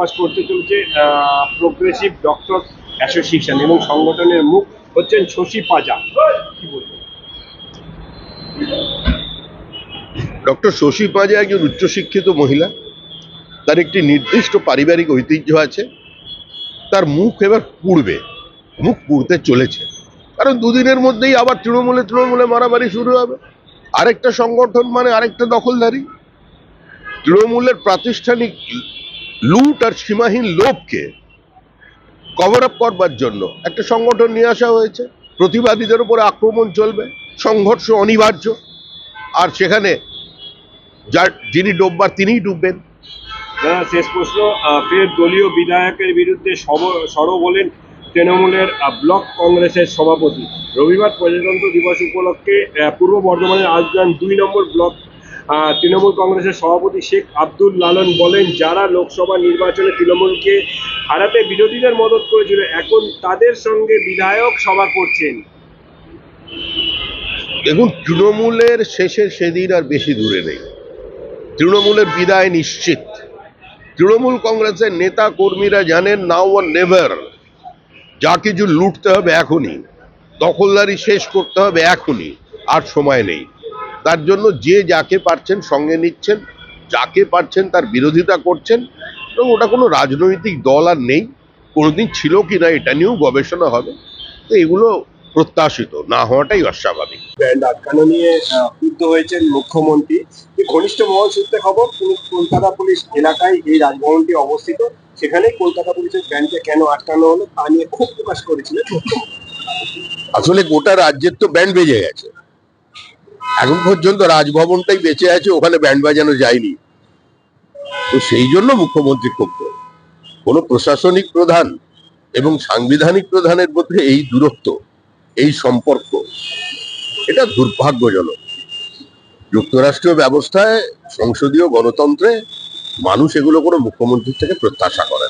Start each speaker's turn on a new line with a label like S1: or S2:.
S1: প্রকাশ করতে চলেছে progressive doctor association এবং সংগঠনের মুখ হচ্ছেন শশী পাজা। কি বলবেন
S2: ডক্টর শশী পাঁজা একজন উচ্চশিক্ষিত মহিলা। তার একটি নির্দিষ্ট পারিবারিক ঐতিহ্য আছে। তার মুখ এবার পুড়বে, মুখ পুড়তে চলেছে। কারণ দুদিনের মধ্যেই আবার তৃণমূলে তৃণমূলে মারামারি শুরু হবে। আরেকটা সংগঠন মানে আরেকটা দখলদারি তৃণমূলের প্রাতিষ্ঠানিক লুট আর সীমাহীন লোভকে কভার আপ করবার জন্য একটা সংগঠন নিয়ে আসা হয়েছে। প্রতিবাদীদের উপরে আক্রমণ চলবে, সংঘর্ষ অনিবার্য। আর সেখানে যার যিনি ডুববার তিনিই ডুববেন।
S1: শেষ প্রশ্ন ফের দলীয় বিধায়কের বিরুদ্ধে সরব হলেন তৃণমূলের ব্লক কংগ্রেসের সভাপতি। রবিবার প্রজাতন্ত্র দিবস উপলক্ষে পূর্ব বর্ধমানের আজগান দুই নম্বর ব্লক তৃণমূল কংগ্রেসের সভাপতি শেখ আব্দুল লালন বলেন, যারা লোকসভা নির্বাচনে তৃণমূলকে হারাতে বিরোধীদের মদত করেছিল, এখন তাদের সঙ্গে বিধায়ক সভা করছেন।
S2: দেখুন, তৃণমূলের শেষের সেদিন আর বেশি দূরে নেই। তৃণমূলের বিদায় নিশ্চিত। তৃণমূল কংগ্রেসের নেতা কর্মীরা জানেন নাও আর নেভার যা কিছু লুটতে হবে এখনই। দখলদারি শেষ করতে হবে এখনই, আর সময় নেই। তার জন্য যে যাকে পারছেন সঙ্গে নিচ্ছেন যাকে পারছেন তার বিরোধিতা করছেন এবং ওটা কোনো রাজনৈতিক দল আর নেই কোনোদিন ছিল কি না এটা নিয়েও গবেষণা হবে। তো এগুলো প্রত্যাশিত না হওয়াটাই অস্বাভাবিক।
S1: ব্যান্ড আটকানো নিয়ে ক্ষুব্ধ হয়েছেন মুখ্যমন্ত্রী। যে ঘনিষ্ঠ মহল সূত্রে খবর কলকাতা পুলিশ এলাকায় এই রাজভবনটি অবস্থিত। সেখানে কলকাতা পুলিশের ব্যান্ডকে কেন আটকানো হলো তা নিয়ে ক্ষোভ প্রকাশ করেছিলেন
S2: আসলে গোটা রাজ্যের তো ব্যান্ড বেজে গেছে। এখন পর্যন্ত রাজভবনটাই বেঁচে আছে, ওখানে ব্যান্ড বাজানো যায়নি। তো সেই জন্য মুখ্যমন্ত্রী ক্ষুব্ধ। কোন প্রশাসনিক প্রধান এবং সাংবিধানিক প্রধানের মধ্যে এই দূরত্ব, এই সম্পর্ক, এটা দুর্ভাগ্যজনক। যুক্তরাষ্ট্রীয় ব্যবস্থায়, সংসদীয় গণতন্ত্রে মানুষ এগুলো কোনো মুখ্যমন্ত্রীর থেকে প্রত্যাশা করে না।